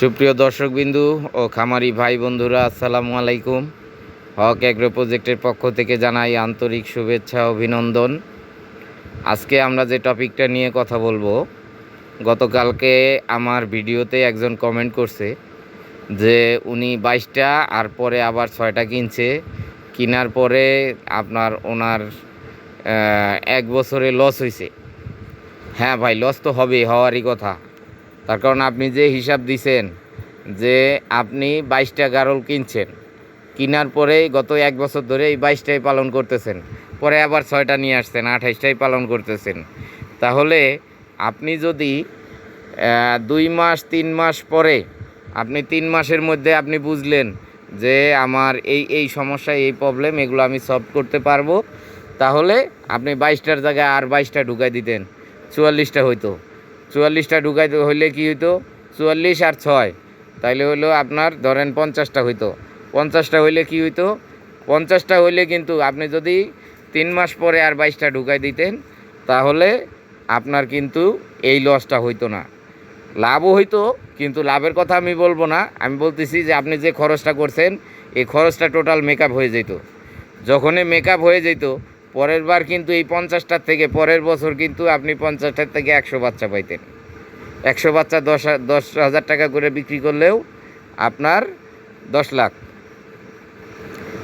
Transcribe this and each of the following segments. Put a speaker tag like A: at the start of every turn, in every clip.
A: সুপ্রিয় দর্শকবিন্দু ও খামারি ভাই বন্ধুরা, আসসালামু আলাইকুম। হক অ্যাগ্রো প্রজেক্টের পক্ষ থেকে জানাই আন্তরিক শুভেচ্ছা, অভিনন্দন। আজকে আমরা যে টপিকটা নিয়ে কথা বলব, গতকালকে আমার ভিডিওতে একজন কমেন্ট করছে যে উনি বাইশটা আর পরে আবার ছয়টা কিনছে। কেনার পরে আপনার ওনার এক বছরে লস হয়েছে হ্যাঁ ভাই লস তো হবেই, হওয়ারই কথা। তার কারণ আপনি যে হিসাব দিছেন যে আপনি বাইশটা গারল কিনছেন, কেনার পরেই গত এক বছর ধরে এই বাইশটাই পালন করতেছেন, পরে আবার ছয়টা নিয়ে আসছেন, আঠাইশটাই পালন করতেছেন। তাহলে আপনি যদি দুই মাস, তিন মাস পরে আপনি তিন মাসের মধ্যে আপনি বুঝলেন যে আমার এই এই সমস্যা এই প্রবলেম এগুলো আমি সলভ করতে পারব, তাহলে আপনি বাইশটার জায়গায় আর বাইশটা ঢুকাই দিতেন, চুয়াল্লিশটা হইতো। চুয়াল্লিশটা ঢুকাইতে হইলে কি হইতো? চুয়াল্লিশ আর ছয়। তাইলে হইল আপনার ধরেন পঞ্চাশটা হইতো। পঞ্চাশটা হইলে কি হইতো? পঞ্চাশটা হইলে কিন্তু আপনি যদি তিন মাস পরে আর বাইশটা ঢুকাই দিতেন, তাহলে আপনার কিন্তু এই লসটা হইতো না। লাভও হইতো, কিন্তু লাভের কথা আমি বলব না। আমি বলতেছি যে আপনি যে খরচটা করছেন, এই খরচটা টোটাল মেকআপ হয়ে যেত। যখনই মেকআপ হয়ে যেত পরের বার কিন্তু এই পঞ্চাশটার থেকে পরের বছর কিন্তু আপনি পঞ্চাশটার থেকে একশো বাচ্চা পাইতেন। একশো বাচ্চা দশ দশ হাজার টাকা করে বিক্রি করলেও আপনার দশ লাখ।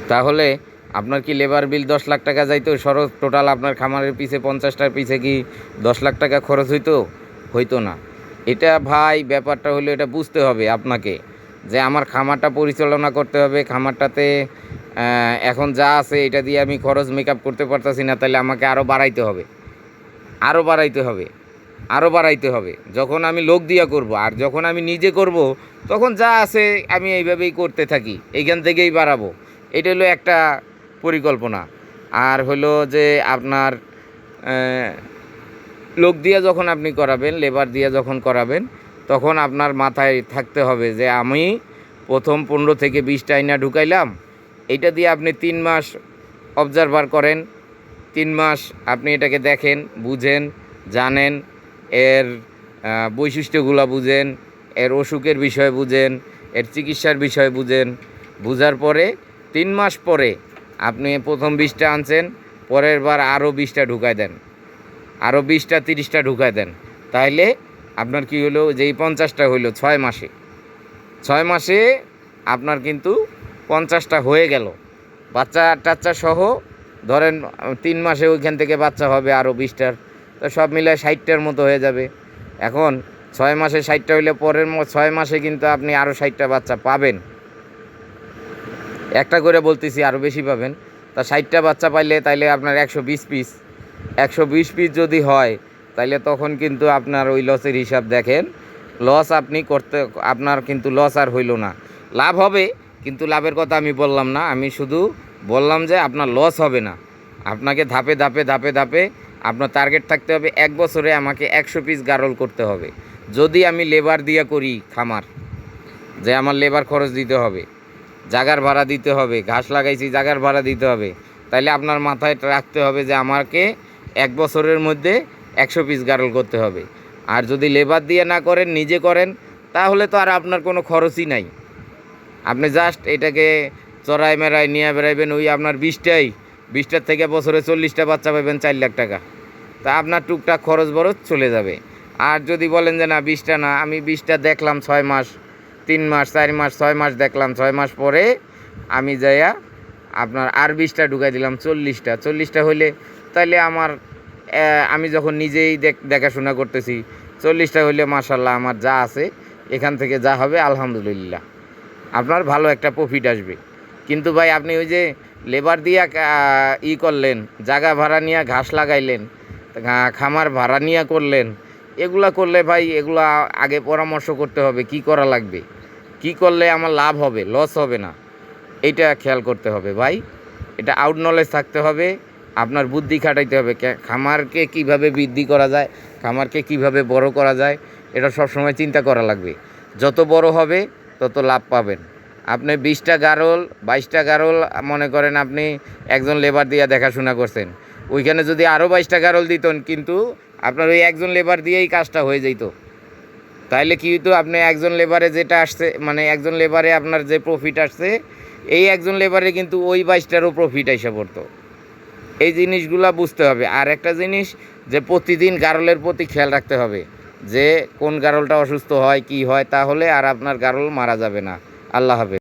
A: তাহলে আপনার কি লেবার বিল দশ লাখ টাকা যাইতো? সরস টোটাল আপনার খামারের পিছে পঞ্চাশটার পিছে কি দশ লাখ টাকা খরচ হইতো? হইতো না। এটা ভাই ব্যাপারটা হলো এটা বুঝতে হবে আপনাকে যে আমার খামারটা পরিচালনা করতে হবে। খামারটাতে এখন যা আছে এটা দিয়ে আমি খরচ মেকআপ করতে পারতাছি না, তাহলে আমাকে আরও বাড়াইতে হবে। আরও বাড়াইতে হবে। আরও বাড়াইতে হবে। যখন আমি লোক দিয়া করব, আর যখন আমি নিজে করব, তখন যা আছে আমি এইভাবেই করতে থাকি। এইখান থেকেই বাড়াবো। এটা হলো একটা পরিকল্পনা। আর হলো যে আপনার লোক দিয়ে যখন আপনি করাবেন লেবার দিয়ে যখন করাবেন, তখন আপনার মাথায় থাকতে হবে যে আমি প্রথম পনেরো থেকে বিশটা আইনা ঢুকাইলাম এইটা দিয়ে আপনি তিন মাস অবজারভার করেন, তিন মাস আপনি এটাকে দেখেন, বুঝেন, জানেন, এর বৈশিষ্ট্যগুলো বুঝেন, এর অসুখের বিষয়ে বুঝেন, এর চিকিৎসার বিষয়ে বুঝেন। বুঝার পরে তিন মাস পরে আপনি প্রথম বিষটা আনছেন, পরের বার আরও বিষটা ঢুকায় দেন। আরও বিশটা, তিরিশটা ঢুকায় দেন। তাইলে আপনার কি হলো যে এই পঞ্চাশটা হইল, ছয় মাসে। ছয় মাসে আপনার কিন্তু পঞ্চাশটা হয়ে গেল। বাচ্চা টাচ্চা সহ ধরেন তিন মাসে ওইখান থেকে বাচ্চা হবে আরও বিশটার। তো সব মিলে ষাটটার মতো হয়ে যাবে। এখন ছয় মাসে ষাটটা হইলে পরের ছয় মাসে কিন্তু আপনি আরও ষাটটা বাচ্চা পাবেন। একটা করে বলতেছি আরও বেশি পাবেন। তা ষাটটা বাচ্চা পাইলে তাইলে আপনার একশো বিশ পিস। একশো বিশ পিস যদি হয়, তাইলে তখন কিন্তু আপনার ওই লসের হিসাব দেখেন। লস আপনি করতে, আপনার কিন্তু লস আর হইল না। লাভ হবে কিন্তু লাভের কথা আমি বললাম না, আমি শুধু বললাম যে আপনার লস হবে না। আপনাকে ধাপে ধাপে ধাপে ধাপে আপনার টার্গেট থাকতে হবে, এক বছরে আমাকে একশো পিস গারল করতে হবে। যদি আমি লেবার দিয়ে করি খামার, যে আমার লেবার খরচ দিতে হবে, জাগার ভাড়া দিতে হবে, ঘাস লাগাইছি, জাগার ভাড়া দিতে হবে, তাইলে আপনার মাথায় রাখতে হবে যে আমাকে এক বছরের মধ্যে একশো পিস গারল করতে হবে। আর যদি লেবার দিয়ে না করেন, নিজে করেন, তাহলে তো আর আপনার কোনো খরচই নাই। আপনি জাস্ট এটাকে চড়াই মেরাই নিয়ে বেড়াইবেন, ওই আপনার বিশটাই। বিশটার থেকে বছরে চল্লিশটা বাচ্চা পাবেন চার লাখ টাকা। তা আপনার টুকটাক খরচ বরচ চলে যাবে। আর যদি বলেন যে না, বিশটা না, আমি বিশটা দেখলাম ছয় মাস, তিন মাস, চার মাস, ছয় মাস দেখলাম, ছয় মাস পরে আমি যাইয়া আপনার আর বিশটা ঢুকাই দিলাম, চল্লিশটা। চল্লিশটা হইলে তাহলে আমার আমি যখন নিজেই দেখ, দেখাশোনা করতেছি, চল্লিশটা হইলে মাসাল্লাহ আমার যা আছে, এখান থেকে যা হবে, আলহামদুলিল্লাহ। আপনার ভালো একটা প্রফিট আসবে। কিন্তু ভাই আপনি ওই যে লেবার দিয়া ই করলেন জায়গা ভাড়া নিয়ে ঘাস লাগাইলেন খামার ভাড়া নিয়ে করলেন, এগুলা করলে ভাই এগুলা আগে পরামর্শ করতে হবে, কি করা লাগবে? কি করলে আমার লাভ হবে লস হবে না? এটা খেয়াল করতে হবে ভাই। এটা আউট নলেজ থাকতে হবে, আপনার বুদ্ধি খাটাইতে হবে খামারকে কীভাবে বৃদ্ধি করা যায়, খামারকে কীভাবে বড় করা যায়, এটা সবসময় চিন্তা করা লাগবে। যত বড় হবে তত লাভ পাবেন। আপনি বিশটা গারল, বাইশটা গারল, মনে করেন আপনি একজন লেবার দিয়ে দেখাশোনা করছেন। ওইখানে যদি আরও বাইশটা গারল দিতেন কিন্তু আপনার ওই একজন লেবার দিয়েই কাজটা হয়ে যেত। তাইলে কি হতো আপনি একজন লেবারে যেটা আসছে মানে একজন লেবারে আপনার যে প্রফিট আসছে, এই একজন লেবারে কিন্তু ওই বাইশটারও প্রফিট এসে পড়তো। এই জিনিসগুলা বুঝতে হবে। আর একটা জিনিস, যে প্রতিদিন গারলের প্রতি খেয়াল রাখতে হবে। যে কোন গারলটা অসুস্থ হয়, কি হয়, তাহলে আর আপনার গারল মারা যাবে না। আল্লাহ হাফেজ।